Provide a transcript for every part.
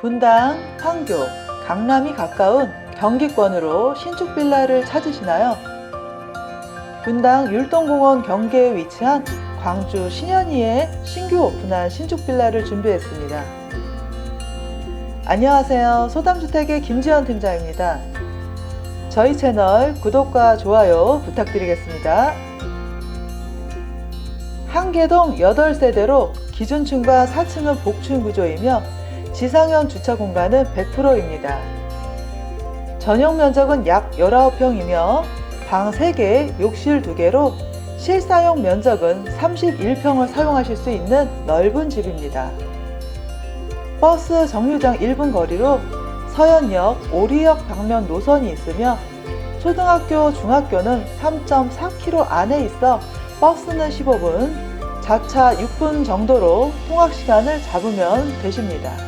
분당, 판교, 강남이 가까운 경기권으로 신축 빌라를 찾으시나요? 분당 율동공원 경계에 위치한 광주 신현이에 신규 오픈한 신축 빌라를 준비했습니다. 안녕하세요. 소담주택의 김지연 팀장입니다. 저희 채널 구독과 좋아요 부탁드리겠습니다. 한계동 8세대로 기준층과 4층은 복층 구조이며 지상형 주차 공간은 100%입니다. 전용 면적은 약 19평이며 방 3개, 욕실 2개로 실사용 면적은 31평을 사용하실 수 있는 넓은 집입니다. 버스 정류장 1분 거리로 서현역, 오리역 방면 노선이 있으며 초등학교, 중학교는 3.4km 안에 있어 버스는 15분, 자차 6분 정도로 통학 시간을 잡으면 되십니다.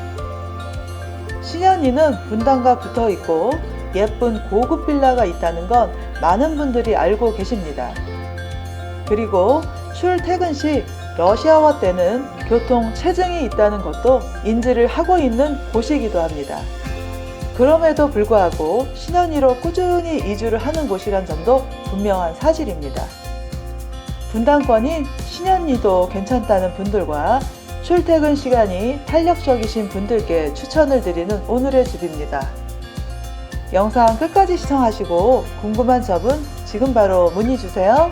신현이는 분당과 붙어 있고 예쁜 고급 빌라가 있다는 건 많은 분들이 알고 계십니다. 그리고 출퇴근 시 러시아와 때는 교통 체증이 있다는 것도 인지를 하고 있는 곳이기도 합니다. 그럼에도 불구하고 신현이로 꾸준히 이주를 하는 곳이란 점도 분명한 사실입니다. 분당권이 신현이도 괜찮다는 분들과 출퇴근 시간이 탄력적이신 분들께 추천을 드리는 오늘의 집입니다. 영상 끝까지 시청하시고 궁금한 점은 지금 바로 문의 주세요.